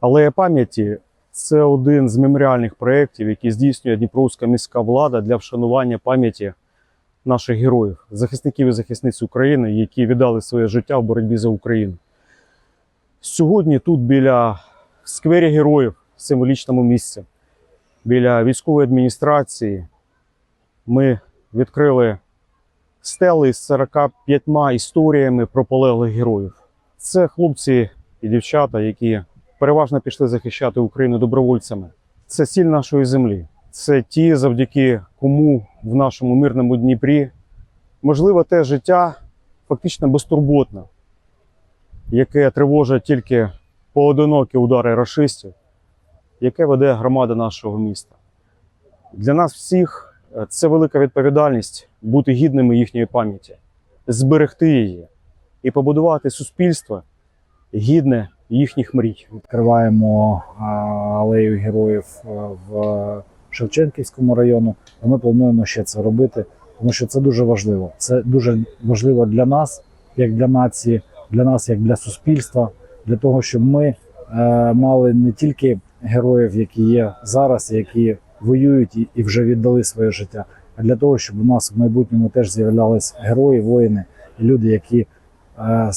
Алея пам'яті це один з меморіальних проєктів, які здійснює Дніпровська міська влада для вшанування пам'яті наших героїв, захисників і захисниць України, які віддали своє життя в боротьбі за Україну. Сьогодні тут біля сквері героїв, символічному місці, біля військової адміністрації, ми відкрили стели з 45 історіями про полеглих героїв. Це хлопці і дівчата, які переважно пішли захищати Україну добровольцями. Це сіль нашої землі. Це ті, завдяки кому в нашому мирному Дніпрі можливо те життя фактично безтурботне, яке тривожить тільки поодинокі удари рашистів, яке веде громада нашого міста. Для нас всіх е, це велика відповідальність бути гідними їхньої пам'яті, зберегти її і побудувати суспільство гідне їхніх мрій. відкриваємо алею героїв в Шевченківському району. Ми плануємо ще це робити, тому що це дуже важливо. Це дуже важливо для нас, як для нації, для нас, як для суспільства, для того, щоб ми е, мали не тільки героїв, які є зараз, які воюють і, вже віддали своє життя, а для того, щоб у нас в майбутньому теж з'являлись герої, воїни люди, які е,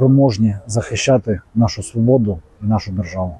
спроможні захищати нашу свободу і нашу державу.